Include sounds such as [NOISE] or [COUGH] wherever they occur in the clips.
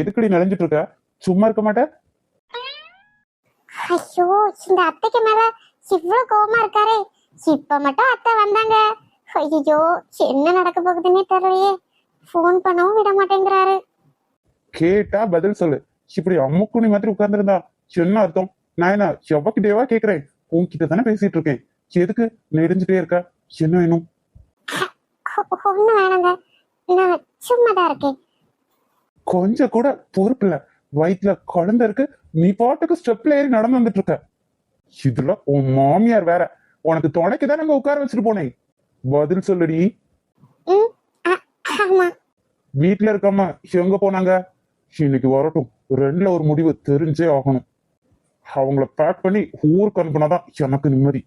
எதுக்கடி நினைஞ்சிட்டு இருக்க சும்மா இருக்க மாட்டே? ஐயோ இந்த அத்தைக்கு மேல இவ்வளவு கோவமா இருக்காரே. இப்ப மட்டும் அத்தை வந்தாங்க. ஐயோ என்ன நடக்க போகுதுன்னே தெரியலையே. ஃபோன் பண்ணவும் விட மாட்டேங்கிறாரு. கேட்டா பதில் சொல்லு. இப்படி அம்முக்குனி மாதிரி உட்கார்ந்திருந்தா என்ன அர்த்தம்? நான் என்ன எவ்வக்கிட்டேவா கேக்குறேன்? உன்கிட்ட தானே பேசிட்டு இருக்கேன் எதுக்கு நெடுஞ்சிட்டே இருக்க? என்ன வேணும்? ஒண்ணு வேணாங்க. நான் சும்மா தான் இருக்கேன். கொஞ்சம் கூட பொறுப்பு இல்ல. வயிற்றுல குழந்தை இருக்கு. நீ பாட்டுக்கு ஸ்டெப்ல ஏறி நடந்து வந்துட்டு இருக்க. இதுல உன் மாமியார் வேற. உனக்கு துணைக்கு தான் அங்க உட்கார வச்சுட்டு போனேன் பதில் சொல்லுடி. வீட்டுல இருக்காம எங்க போனாங்க? இன்னைக்கு வரட்டும். ரெண்டுல ஒரு முடிவு தெரிஞ்சே ஆகணும். அவங்கள பேக் பண்ணி ஊருக்கு அனுப்புனாதான் எனக்கு நிம்மதி.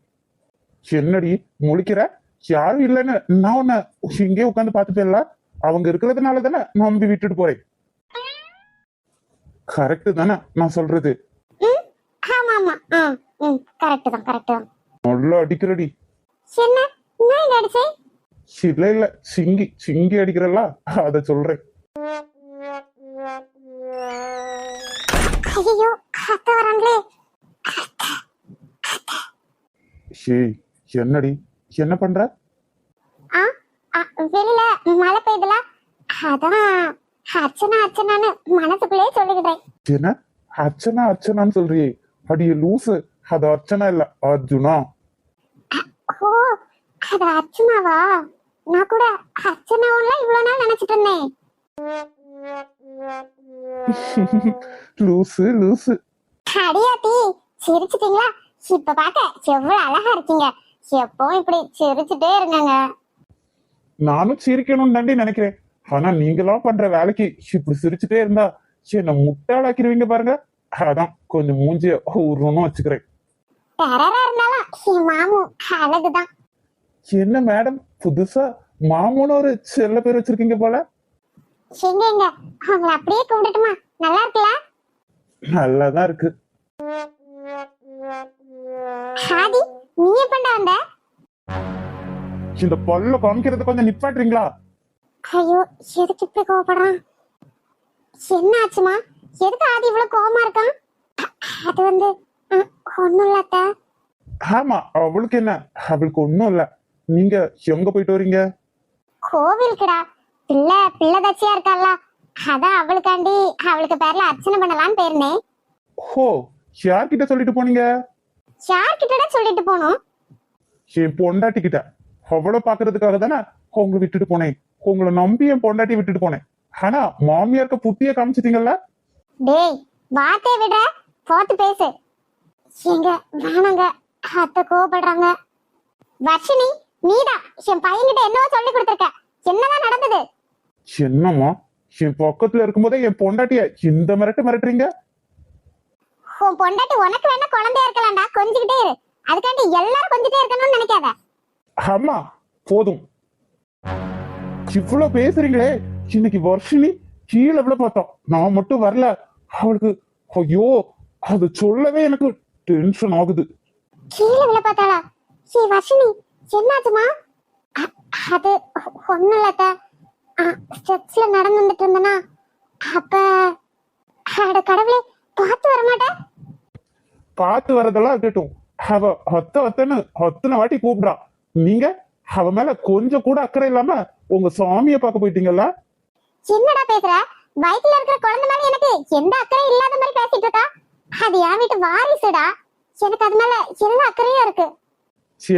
என்னடி முழிக்கிற? யாரும் இல்லைன்னு நான் உன்னை இங்கே உட்காந்து பார்த்துட்டேன்ல. அவங்க இருக்கிறதுனால தானே நம்பி விட்டுட்டு போறேன். கரெக்ட் தானே? நான் சொல்றது. ஆமா ஆமா. ஆ ம் கரெக்ட் தான் கரெக்ட் தான். நல்லா அடிக்கிறடி. என்ன? நான் அடிச்சேன் இல்ல இல்ல. சிங்கி சிங்கி அடிக்கிறல்ல? அத சொல்றேன். ஐயோ அத்தை வராங்களே. ஏய் என்னடி? என்ன பண்ற? ஆ ஆ, வெளியில மழை பெய்யுதுல? அதான். அர்ச்சனா அர்ச்சனான்னு மனசுக்குள்ளே சொல்லிக்கிட்டேன். என்ன? அர்ச்சனா அர்ச்சனான்னு சொல்றியே. அடியே லூசு. அது அர்ச்சனா இல்ல அர்ஜுனா. ஓ அது அர்ச்சனாவா? நான் கூட அர்ச்சனாவும்ல இவ்வளவு நாள் நினைச்சிட்டு இருந்தேன். [LAUGHS] லூசு லூசு. அடியாத்தி சிரிச்சிட்டீங்களா? இப்ப பார்க்க எவ்வளவு அழகா இருக்கீங்க. எப்பவும் இப்படி சிரிச்சுட்டே இருங்கங்க. நானும் சிரிக்கணும்னு தாண்டி நினைக்கிறேன். ஆனா நீங்களா பண்ற வேலைக்கு இப்படி சிரிச்சுட்டே இருந்தா என்ன முட்டாளாக்கிருவீங்க பாருங்க. அதான் கொஞ்சம் மூஞ்சிய உருணும் வச்சுக்கிறேன். என்ன மேடம் புதுசா மாமூன்னு ஒரு செல்ல பேர் வச்சிருக்கீங்க போல? அப்படியே கூப்பிட்டுட்டுமா நல்லா இருக்குல்ல நல்லாதான் இருக்கு. இந்த பல்ல காமிக்கிறது கொஞ்சம் நிப்பாட்டுறீங்களா? ஐயோ எதுக்கு இப்படி கோவப்படுறான்? என்ன ஆச்சுமா எதுக்கு ஆதி இவ்வளவு கோவமா இருக்கான்? அது வந்து ஒண்ணும் இல்ல அத்தை. ஆமா அவளுக்கு என்ன? அவளுக்கு ஒண்ணும் இல்ல. நீங்க எங்க போயிட்டு வரீங்க? கோவிலுக்குடா. பிள்ளை பிள்ளை தச்சியா இருக்கால அதான் அவளுக்காண்டி அவளுக்கு பேர்ல அர்ச்சனை பண்ணலாம்னு போயிருந்தேன். ஹோ யார்கிட்ட சொல்லிட்டு போனீங்க? யார்கிட்டடா சொல்லிட்டு போனோம்? என் பொண்டாட்டி கிட்ட அவளை பாக்குறதுக்காக தானே உங்களை விட்டுட்டு போனேன். உங்களை நம்பி என் பொண்டாட்டி விட்டுட்டு போனேன். ஆனா மாமியாருக்கு புத்திய காமிச்சிட்டீங்கல்ல? டேய் வார்த்தையை விடுற போத்து பேசு. எங்க வேணாங்க. அத்தை கோவப்படுறாங்க. வர்ஷினி நீடா என் பையன்கிட்ட என்னவோ சொல்லி கொடுத்துருக்க. என்னதான் நடந்தது? என்னம்மா? என் பக்கத்துல இருக்கும்போதே என் பொண்டாட்டிய இந்த மிரட்டு மிரட்டுறீங்க? உன் பொண்டாட்டி உனக்கு வேணா குழந்தையா இருக்கலாம்டா. கொஞ்சிக்கிட்டே இரு. அதுக்காண்டி எல்லாரும் கொஞ்சிட்டே இருக்கணும்னு நினைக்காத. அம்மா போதும். இவ்வளவு பேசுறீங்களே? இன்னைக்கு வர்ஷினி கீழே விழ பார்த்தோம் நான் மட்டும் வரல. அவளுக்கு ஐயோ அது சொல்லவே எனக்கு டென்ஷன் ஆகுது. கீழே விழ பார்த்தாளா? சீ வர்ஷினி என்னாச்சுமா? அது ஒண்ணும் இல்லத்த ஸ்டெப்ஸ்ல நடந்து வந்துட்டு இருந்தனா? அப்ப அட கடவுளே பார்த்து வர மாட்டேன் பார்த்து வரதெல்லாம் இருக்கட்டும். அவ அத்த அத்தன்னு அத்தனை வாட்டி கூப்பிடுறா. நீங்க அவ மேல கொஞ்சம் கூட அக்கறை இல்லாம உங்க சாமிய பார்க்க போயிட்டீங்கல்ல? என்னடா பேசுற? வயித்துல இருக்கிற குழந்தை மேல எனக்கு எந்த அக்கறையும் இல்லாத மாதிரி பேசிட்டு இருக்கா? அது என் வீட்டு வாரிசுடா. எனக்கு அது மேல எல்லா அக்கறையும் இருக்கு?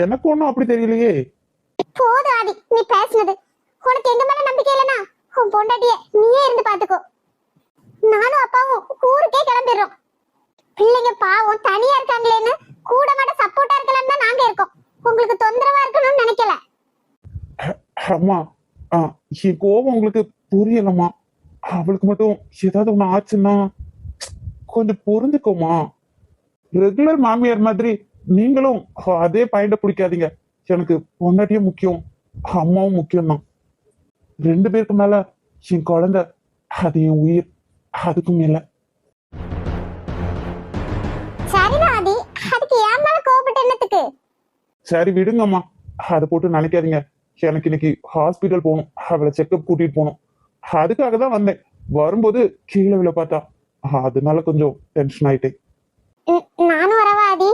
எனக்கு ஒண்ணும் அப்படி தெரியலையே. போதும் ஆதி. நீ பேசுனது. உனக்கு எங்க மேல நம்பிக்கை இல்லனா உன் பொண்டாட்டிய நீயே இருந்து பாத்துக்கோ. நானும் அப்பாவும் ஊருக்கே கிளம்பிடுறோம். பிள்ளைங்க பாவம் தனியா இருக்காங்களேன்னு கூட மாட சப்போர்ட்டா இருக்கலாம்னு தான் நாங்க இருக்கோம். உங்களுக்கு தொந்தரவா இருக்கணும்னு நினைக்கல. அம்மா என் கோபம் உங்களுக்கு புரியலம்மா. அவளுக்கு மட்டும் ஏதாவது ஒண்ணு ஆச்சுன்னா கொஞ்சம் புரிஞ்சுக்கோமா ரெகுலர் மாமியார் மாதிரி நீங்களும் அதே பாயிண்ட பிடிக்காதீங்க. எனக்கு பொண்டாட்டியும் முக்கியம் அம்மாவும் முக்கியம் தான் ரெண்டு பேருக்கு மேல என் குழந்தை அது என் உயிர் அதுக்கும் மேல. சரி விடுங்கம்மா. அதை போட்டு நினைக்காதீங்க. எனக்கு இன்னைக்கு ஹாஸ்பிட்டல் போகணும். அவளை செக்கப் கூட்டிட்டு போகணும். அதுக்காக தான் வந்தேன். வரும்போது கீழே விழ பார்த்தா அதனால கொஞ்சம் டென்ஷன் ஆயிட்டேன். நானும் வரவா ஆதி?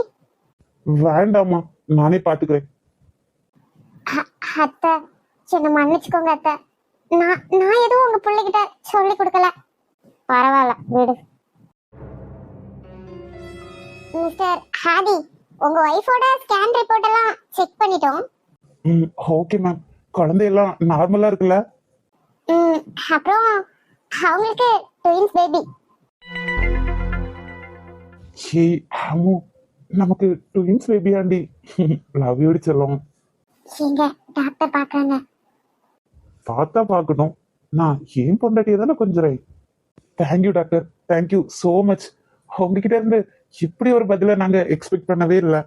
வேண்டாம்மா நானே பாத்துக்கிறேன். அத்தை என்ன மன்னிச்சுக்கோங்க அத்தை. நான் நான் எதுவும் உங்க பிள்ளைகிட்ட சொல்லி கொடுக்கல. பரவாயில்ல விடு. மிஸ்டர் ஹாதி உங்க ஒய்ஃபோட ஸ்கேன் ரிப்போர்ட் எல்லாம் செக் பண்ணிட்டோம். ம் ஓகே மேம் குழந்தையெல்லாம் நார்மலா இருக்குல்ல? ம், அப்புறம் அவங்களுக்கு ட்வின்ஸ் பேபி ஹே அம்மு நமக்கு ட்வின்ஸ் பேபி ஆண்டி. லவ் யூடி செல்லம். எங்க டாக்டர் பாக்குறாங்க பார்த்தா பார்க்கணும். நான் ஏன் பொண்டாட்டியை தானே கொஞ்சம் thank you doctor thank you so much உங்ககிட்ட இருந்து இப்படி ஒரு பதில நாங்க எக்ஸ்பெக்ட் பண்ணவே இல்லை.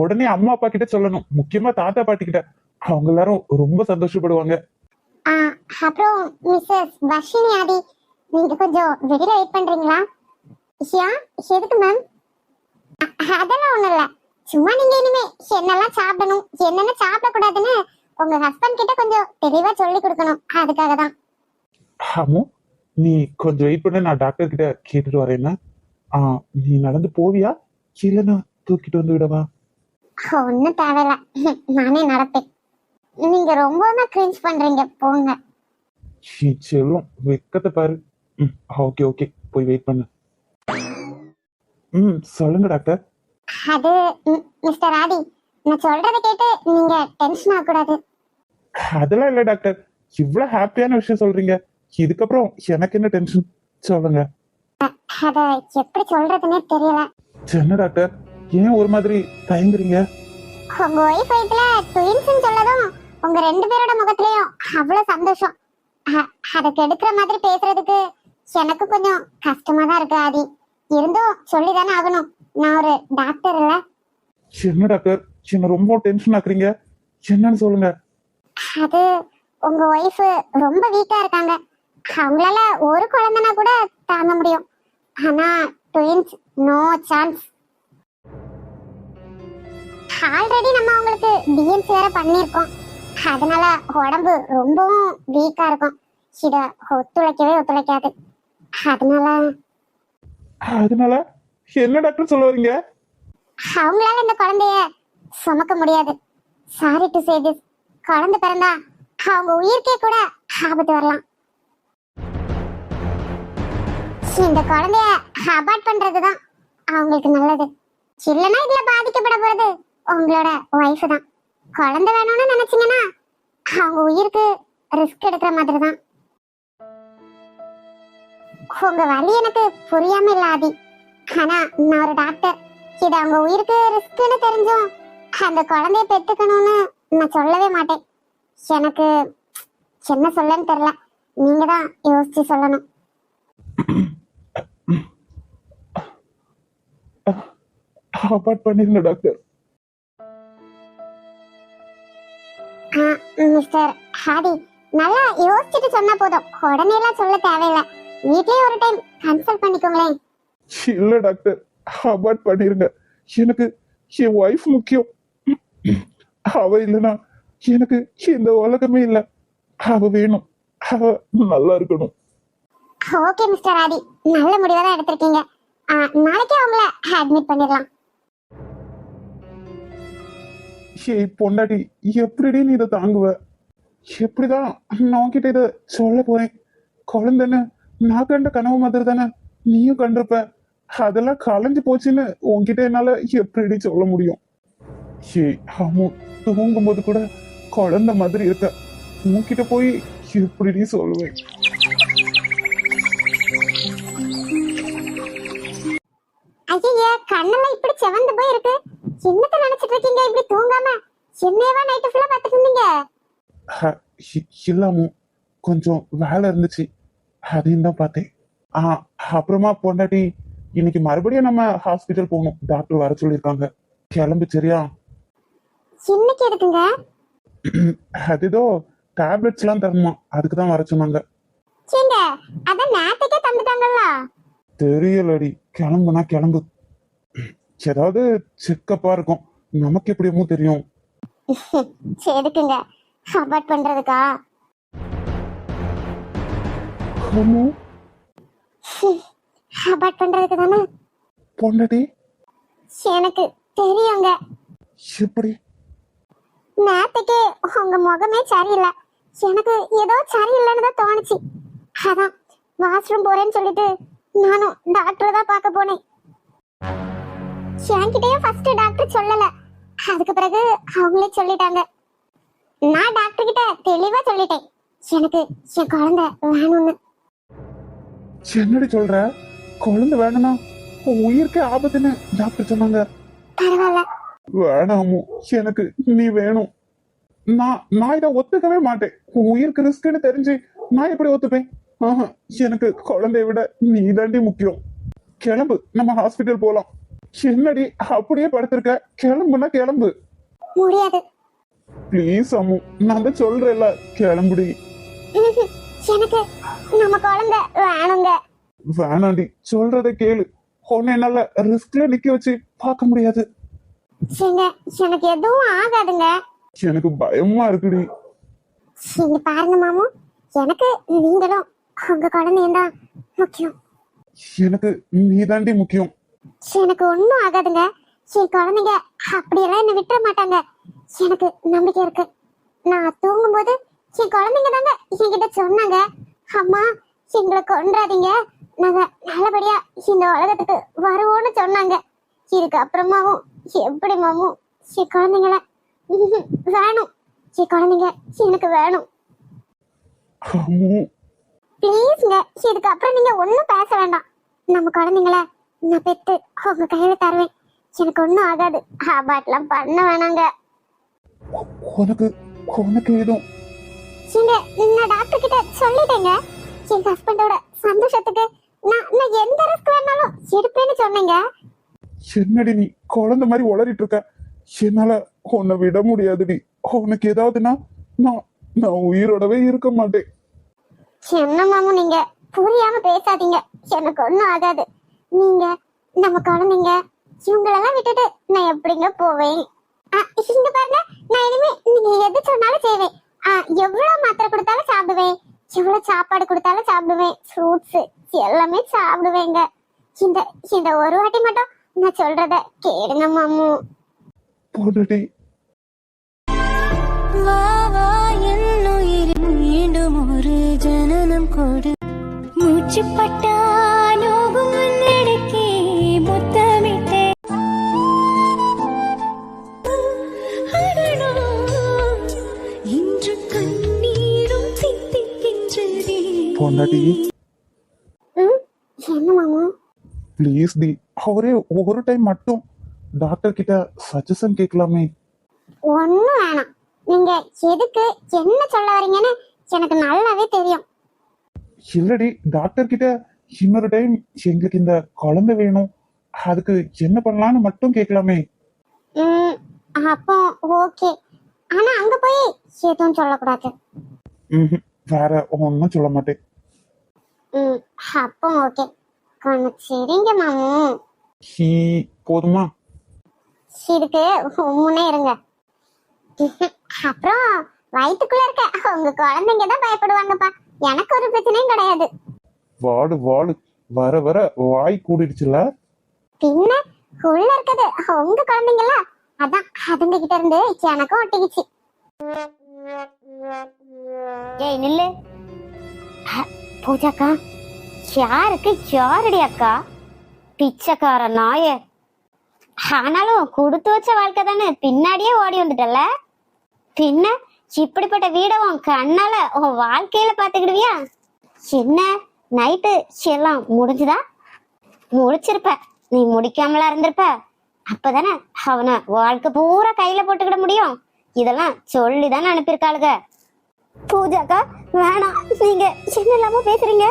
உடனே அம்மா அப்பா கிட்ட சொல்லணும். முக்கியமா தாத்தா பாட்டி கிட்ட. அவங்க எல்லாரும் ரொம்ப சந்தோஷப்படுவாங்க. அப்புறம் மிஸ்ஸஸ் வர்ஷினி ஆதி நீங்க கொஞ்சம் வெளியில வெயிட் பண்றீங்களா? யா எதுக்கு மேம் அதெல்லாம் ஒண்ணும் இல்ல. சும்மா நீங்க இனிமே என்னெல்லாம் சாப்பிடணும் என்னென்ன சாப்பிடக்கூடாதுன்னு உங்க ஹஸ்பண்ட் கிட்ட கொஞ்சம் தெளிவா சொல்லி கொடுக்கணும். அதுக்காக தான். அம்மு நீ கொஞ்சம் வெயிட் பண்ண. நான் டாக்டர் கிட்ட கேட்டுட்டு வரேன்னா நீ நடந்து போவியா? இல்ல நான் தூக்கிட்டு வந்து விடவா? ஒன்னும் தேவையில்ல. நானே நடப்பேன். நீங்க ரொம்ப கிரிஞ்ச் பண்றீங்க. போங்க. செல்லும் வெக்கத்தை பாரு. ம் ஓகே ஓகே. போய் வெயிட் பண்ணு. ம் சொல்லுங்க டாக்டர். அது மிஸ்டர் ஆதி நான் சொல்றதை கேட்டு நீங்க டென்ஷன் ஆகக்கூடாது. அதெல்லாம் இல்ல டாக்டர். இவ்வளவு ஹாப்பியான விஷயம் சொல்றீங்க. இதுக்கப்புறம் எனக்கு என்ன டென்ஷன் சொல்லுங்க. அத எப்படி சொல்றதுன்னே தெரியல. என்ன டாக்டர்? ஏன் ஒரு மாதிரி தயங்குறீங்க? உங்க ஒய்ஃப் வயித்துல ட்வின்ஸ்னு சொல்லதும் உங்க ரெண்டு பேரோட முகத்திலயும் அவ்வளவு சந்தோஷம். அதை கெடுக்கிற மாதிரி பேசுறதுக்கு எனக்கு கொஞ்சம் கஷ்டமா தான் இருக்கு ஆதி. இருந்தும் சொல்லிதானே ஆகணும். நான் ஒரு டாக்டர் இல்ல. என்ன டாக்டர் என்ன ரொம்ப டென்ஷன் ஆக்குறீங்க? என்னன்னு சொல்லுங்க. அது உங்க ஒய்ஃப் ரொம்ப வீக்கா இருக்காங்க. அவங்களால ஒரு குழந்தைனா கூட தாங்க முடியும். ஆனா ட்வின்ஸ் நோ சான்ஸ் ஆல்ரெடி நம்ம அவங்களுக்கு டிஎன்சி வேற பண்ணியிருக்கோம். அதனால உடம்பு ரொம்பவும் வீக்கா இருக்கும். இத ஒத்துழைக்கவே ஒத்துழைக்காது. அதனால அதனால என்ன டாக்டர் சொல்ல வரீங்க? அவங்களால இந்த குழந்தைய சுமக்க முடியாது. சாரி டு சே திஸ் குழந்தை பிறந்தா அவங்க உயிருக்கே கூட ஆபத்து வரலாம். இந்த குழந்தைய அபார்ட் பண்றதுதான் அவங்களுக்கு நல்லது. இல்லைன்னா இதுல பாதிக்கப்பட போறது உங்களோட ஒய்ஃப் தான் குழந்தை வேணும்னு நினைச்சீங்கன்னா அவங்க உயிருக்கு ரிஸ்க் எடுக்கிற மாதிரி தான் உங்க வழி எனக்கு புரியாம இல்ல ஆதி ஆனா நான் ஒரு டாக்டர் இது அவங்க உயிருக்கு ரிஸ்க்னு தெரிஞ்சும் அந்த குழந்தைய பெத்துக்கணும்னு நான் சொல்லவே மாட்டேன் எனக்கு என்ன சொல்லன்னு தெரியல நீங்க தான் யோசிச்சு சொல்லணும் அபார்ட் பண்ணிருந்த டாக்டர் மிஸ்டர் ஹாடி நல்லா யோசிச்சுட்டு சொன்னா போதும். உடனே எல்லாம் சொல்ல தேவையில்ல. வீட்லயே ஒரு டைம் கன்சல்ட் பண்ணிக்கோங்களேன். இல்ல டாக்டர் அபார்ட் பண்ணிருங்க. எனக்கு என் ஒய்ஃப் முக்கியம். அவ இல்லைன்னா எனக்கு இந்த உலகமே இல்ல. அவ வேணும். அவ நல்லா இருக்கணும். ஓகே மிஸ்டர் ஆதி நல்ல முடிவை தான் எடுத்திருக்கீங்க. நாளைக்கே அவங்கள அட்மிட் பண்ணிடலாம். ஏய் பொண்டாட்டி எப்படிடி நீ இதை தாங்குவ? எப்படிதான் நான் கிட்ட இதை சொல்ல போறேன்? குழந்தைன்னு நான் கண்ட கனவு மாதிரி தானே நீயும் கண்டிருப்ப. அதெல்லாம் கலைஞ்சு போச்சுன்னு உன்கிட்ட என்னால எப்படி சொல்ல முடியும்? ஏய் ஆமா தூங்கும்போது கூட குழந்தை மாதிரி இருக்க. உன்கிட்ட போய் எப்படி சொல்லுவேன்? ஐயா கண்ணெல்லாம் இப்படி செவந்து போய் இருக்கு என்னத்த நினைச்சிட்டு இருக்கீங்க? இப்படி தூங்காம என்னையவா நைட்டு ஃபுல்லா பார்த்துட்டு இருந்தீங்க? ஹ, இ- இல்லாம கொஞ்சம் வேலை இருந்துச்சு. அதையும் தான் பார்த்தேன். ஆ அப்புறமா பொண்டாட்டி இன்னைக்கு மறுபடியும் நம்ம ஹாஸ்பிட்டல் போகணும். டாக்டர் வர சொல்லியிருக்காங்க. கிளம்பு சரியா? இன்னைக்கு எதுக்குங்க? அது ஏதோ டேப்லெட்ஸ் எல்லாம் தரணுமா? அதுக்கு தான் வர சொன்னாங்க. ஏங்க அதான் நேத்துக்கே தந்துட்டாங்கல்ல? தெரியலடி. கிளம்புனா கிளம்பு. ஏதாவது செக்கப்பா இருக்கும். நமக்கு எப்படியுமோ தெரியும். [LAUGHS] எதுக்குங்க அபார்ட் பண்றதுக்கா? அம்மு. அபார்ட் [LAUGHS] பண்றதுக்கு தானே? பொண்டாட்டி. எனக்கு தெரியுங்க. எப்படி? நேத்துக்கு உங்க முகமே சரியில்லை. எனக்கு ஏதோ சரியில்லைன்னு தான் தோணுச்சு. அதான் வாஷ்ரூம் போறேன்னு சொல்லிட்டு நானும் டாக்டர் தான் பார்க்க போனேன். என்கிட்டயும் ஃபர்ஸ்ட் டாக்டர் சொல்லல. அதுக்கு பிறகு அவங்களே சொல்லிட்டாங்க. நான் டாக்டர் கிட்ட தெளிவா சொல்லிட்டேன். எனக்கு என் குழந்தை வேணும்னு. என்னடி சொல்ற? குழந்தை வேணும்னா உயிருக்கே ஆபத்துன்னு டாக்டர் சொன்னாங்க. பரவாயில்ல. வேணாம்? எனக்கு நீ வேணும். நான் நான் இதை ஒத்துக்கவே மாட்டேன். உயிருக்கு ரிஸ்க்னு தெரிஞ்சு நான் எப்படி ஒத்துப்பேன்? ஆஹா எனக்கு குழந்தைய விட நீ தாண்டி முக்கியம். கிளம்பு நம்ம ஹாஸ்பிட்டல் போலாம். என்னடி அப்படியே படுத்திருக்க. கிளம்புனா கிளம்பு. முடியாது. ப்ளீஸ் அம்மு நான் தான் சொல்றேன்ல கிளம்புடி. எனக்கு நம்ம குழந்தை வேணுங்க. வேணாண்டி சொல்றத கேளு. உன்னை என்னால ரிஸ்க்ல நிக்க வச்சு பார்க்க முடியாது. எனக்கு எதுவும் ஆகாதுங்க. எனக்கு பயமா இருக்குடி. இங்க பாருங்க மாமு எனக்கு நீங்களும் உங்க குழந்தையும் தான் முக்கியம். எனக்கு நீ தாண்டி முக்கியம். எனக்கு ஒண்ணும் ஆகாதுங்க. என் குழந்தைங்க அப்படியெல்லாம் என்ன விட்டுற மாட்டாங்க. எனக்கு நம்பிக்கை இருக்கு. நான் தூங்கும்போது என் குழந்தைங்க தாங்க என்கிட்ட சொன்னாங்க. அம்மா எங்களை கொன்றாதீங்க. நாங்க நல்லபடியா இந்த உலகத்துக்கு வருவோம்னு சொன்னாங்க. இதுக்கு அப்புறமாவும் எப்படி மாமும் என் குழந்தைங்கள [LAUGHS] வேணும். என் குழந்தைங்க எனக்கு வேணும். ப்ளீஸ்ங்க இதுக்கு அப்புறம் நீங்க ஒண்ணும் பேச வேண்டாம். நம்ம குழந்தைங்கள நான் பெத்து உங்க கையில தருவேன். எனக்கு ஒண்ணும் ஆகாது. அபாட்லாம் பண்ண வேணாங்க. உனக்கு உனக்கு ஏதும் நீங்க நான் டாக்டர் கிட்ட சொல்லிட்டேங்க. என் ஹஸ்பண்டோட சந்தோஷத்துக்கு நான் நான் எந்த ரிஸ்க் வேணாலும் எடுப்பேன்னு சொன்னேங்க. என்னடி நீ குழந்தை மாதிரி உளறிட்டு இருக்க? என்னால உன்னை விட முடியாதுடி. உனக்கு ஏதாவதுன்னா நான் நான் உயிரோடவே இருக்க மாட்டேன். என்ன மாமு நீங்க? புரியாம பேசாதீங்க. எனக்கு ஒண்ணும் ஆகாது. நீங்க நம்ம குழந்தைங்க இவங்களெல்லாம் விட்டுட்டு நான் எப்படிங்க போவேன்? இங்க பாருங்க நான் இனிமே நீங்க எது சொன்னாலும் செய்வேன். எவ்வளவு மாத்திரை கொடுத்தாலும் சாப்பிடுவேன். எவ்வளவு சாப்பாடு கொடுத்தாலும் சாப்பிடுவேன். ஃப்ரூட்ஸ் எல்லாமே சாப்பிடுவேங்க. இந்த இந்த ஒரு வாட்டி மட்டும் நான் சொல்றத கேளுங்க மாமு. பொண்டாட்டி வா வா என்னுயிரில் மீண்டும் ஒரு ஜனனம் கொடு. மூச்சு பொண்டாட்டி. ப்ளீஸ் டி அவரே ஒரு டைம் மட்டும் டாக்டர் கிட்ட சஜஷன் கேட்கலாமே. ஒண்ணும் வேணாம். நீங்க எதுக்கு என்ன சொல்ல வரீங்கன்னு எனக்கு நல்லாவே தெரியும். இல்லடி டாக்டர் கிட்ட இன்னொரு டைம் எங்களுக்கு இந்த குழந்தை வேணும். அதுக்கு என்ன பண்ணலாம்னு மட்டும் கேட்கலாமே. அப்போ ஓகே ஆனா அங்க போய் எதுவும் சொல்லக்கூடாது. வேற ஒன்றும் சொல்ல மாட்டேன். ம், அப்போ ஓகே கொஞ்சம் சரிங்க மாமு. ஹீ போதுமா? இதுக்கு உம்முனே இருங்க. அப்புறம் வயித்துக்குள்ள இருக்க உங்க குழந்தைங்க தான் பயப்படுவாங்கப்பா. எனக்கு ஒரு பிரச்சனையும் கிடையாது. வாடு வாடு. வர வர வாய் கூடிடுச்சுல? பின்ன உள்ள இருக்குது உங்க குழந்தைங்களா அதான் அதுங்க கிட்ட இருந்து எனக்கும் ஒட்டிக்கிச்சு. ஏய் நில்லு. பூஜாக்கா யாருக்கு யாரடி அக்கா? பிச்சைக்கார நாய ஆனாலும் கொடுத்து வச்ச வாழ்க்கை தானே பின்னாடியே ஓடி வந்துட்டல பின்ன இப்படிப்பட்ட வீட உன் கண்ணால உன் வாழ்க்கையில பாத்துக்கிடுவியா என்ன நைட்டு எல்லாம் முடிஞ்சுதா? முடிச்சிருப்ப நீ முடிக்காமலா இருந்திருப்ப. அப்பதானே அவனை வாழ்க்கை பூரா கையில போட்டுக்கிட முடியும். இதெல்லாம் சொல்லிதான் அனுப்பியிருக்காளுங்க பூஜாக்கா வேணாம். நீங்க என்ன இல்லாம பேசுறீங்க.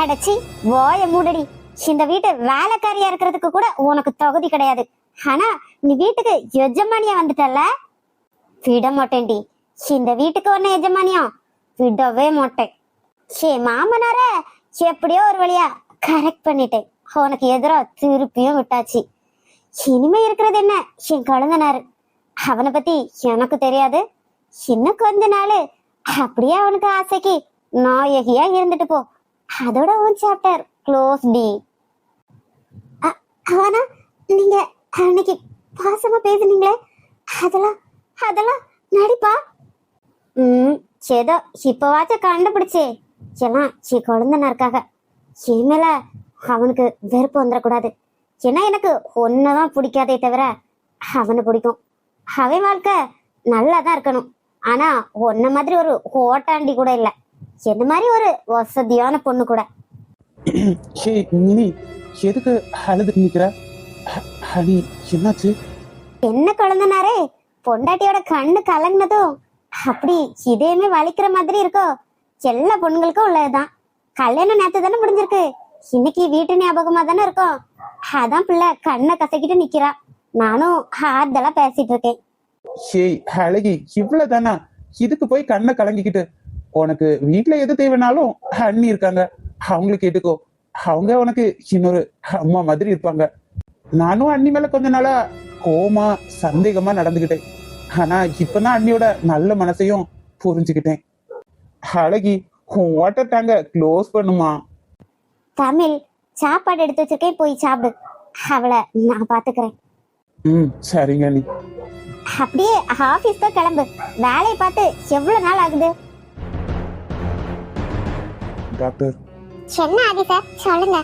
அடச்சி வாய மூடடி. இந்த வீட்டு வேலைக்காரியா இருக்கிறதுக்கு கூட உனக்கு தகுதி கிடையாது. ஆனா நீ வீட்டுக்கு எஜமானியா வந்துட்டல விட மாட்டேன்டி. இந்த வீட்டுக்கு ஒன்னு எஜமானியா? விடவே மாட்டேன். சே மாமனார எப்படியோ ஒரு வழியா கரெக்ட் பண்ணிட்டேன். உனக்கு எதிரா திருப்பியும் விட்டாச்சு. இனிமே இருக்கிறது என்ன? என் குழந்தனாரு. அவனை பத்தி எனக்கு தெரியாது. இன்னும் கொஞ்ச நாள். அப்படியே அவனுக்கு ஆசைக்கு நாயகியா இருந்துட்டு போ. அதோட உன் சாப்டர் க்ளோஸ் டி. ஆனா நீங்க அன்னைக்கு பாசமா பேசுனீங்களே? அதெல்லாம் அதெல்லாம் நடிப்பா? ம் ஏதோ இப்பவாச்சும் கண்டுபிடிச்சே. எல்லாம் சி குழந்தைனருக்காக என் மேல அவனுக்கு வெறுப்பு வந்துடக்கூடாது. ஏன்னா எனக்கு ஒன்னதான் பிடிக்காதே தவிர அவனை பிடிக்கும். அவன் வாழ்க்கை நல்லா தான் இருக்கணும். ஆனா உன்ன மாதிரி ஒரு ஓட்டாண்டி கூட இல்ல. என்ன மாதிரி ஒரு வசதியான பொண்ணு கூட. [CLEARS THROAT] ஹே மினி எதுக்கு அழுதுட்டு நிக்கிற? ஹனி என்னாச்சு? என்ன குழந்தனாரே? பொண்டாட்டியோட கண்ணு கலங்கினதும் அப்படி இதயமே வலிக்கிற மாதிரி இருக்கோ? எல்லா பொண்ணுங்களுக்கும் உள்ளதுதான். கல்யாணம் நேத்து தானே முடிஞ்சிருக்கு. இன்னைக்கு வீட்டு ஞாபகமா தானே இருக்கும். அதான் பிள்ளை கண்ணை கசக்கிட்டு நிக்கிறா. நானும் அதெல்லாம் பேசிட்டு இருக்கேன். ஹே அழகி இவ்வளவு தானா இதுக்கு போய் கண்ணை கலங்கிக்கிட்டு. உனக்கு வீட்ல எது தேவைனாலும் அண்ணி இருக்காங்க. அவங்களை கேட்டுக்கோ. அவங்க உனக்கு இன்னொரு அம்மா மாதிரி இருப்பாங்க. நானும் அண்ணி மேல கொஞ்ச நாளா கோமா சந்தேகமா நடந்துகிட்டேன் ஆனா இப்பதான் அண்ணியோட நல்ல மனசையும் புரிஞ்சுக்கிட்டேன். அழகி உன் வாட்டர் டேங்க க்ளோஸ் பண்ணுமா? தமிழ் சாப்பாடு எடுத்து வச்சிருக்கேன் போய் சாப்பிடு. அவளை நான் பாத்துக்கிறேன். ம் சரிங்க அண்ணி. அப்படியே ஆபீஸ் தான் கிளம்பு. வேலையை பார்த்து எவ்வளவு நாள் ஆகுது? டாக்டர். என்ன ஆதி சார் சொல்லுங்க.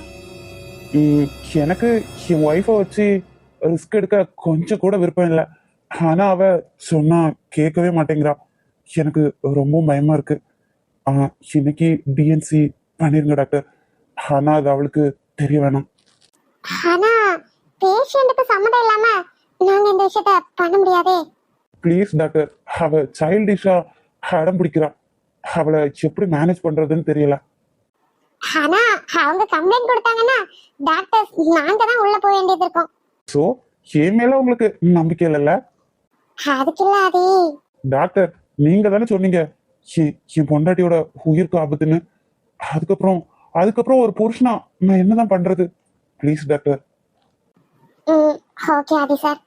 ம், எனக்கு என் ஒய்ஃபை வச்சு ரிஸ்க் எடுக்க கொஞ்சம் கூட விருப்பம் இல்லை. ஆனா அவ சொன்னா கேட்கவே மாட்டேங்கிறா. எனக்கு ரொம்ப பயமா இருக்கு. ஆ, இன்னைக்கு டிஎன்சி பண்ணிருங்க டாக்டர். ஆனா அது அவளுக்கு தெரிய வேணாம். ஆனா பேஷண்ட்டுக்கு சம்மதம் இல்லாம நாங்க இந்த விஷயத்த பண்ண முடியாதே. ப்ளீஸ் டாக்டர் அவ சைல்டிஷா அடம் பிடிக்கிறா அவளை எப்படி மேனேஜ் பண்றதுன்னு தெரியல. ஆனா அவங்க கம்ப்ளைண்ட் கொடுத்தாங்கன்னா டாக்டர்ஸ் நாங்க தான் உள்ள போக வேண்டியது இருக்கும். ஸோ என் மேல உங்களுக்கு நம்பிக்கை இல்லைல்ல? அதுக்கு இல்ல டாக்டர் நீங்க தானே சொன்னீங்க. என் என் பொண்டாட்டியோட உயிருக்கு ஆபத்துன்னு. அதுக்கப்புறம் அதுக்கப்புறம் ஒரு புருஷனா நான் என்னதான் பண்றது? Please doctor hmm okay Aadhi sir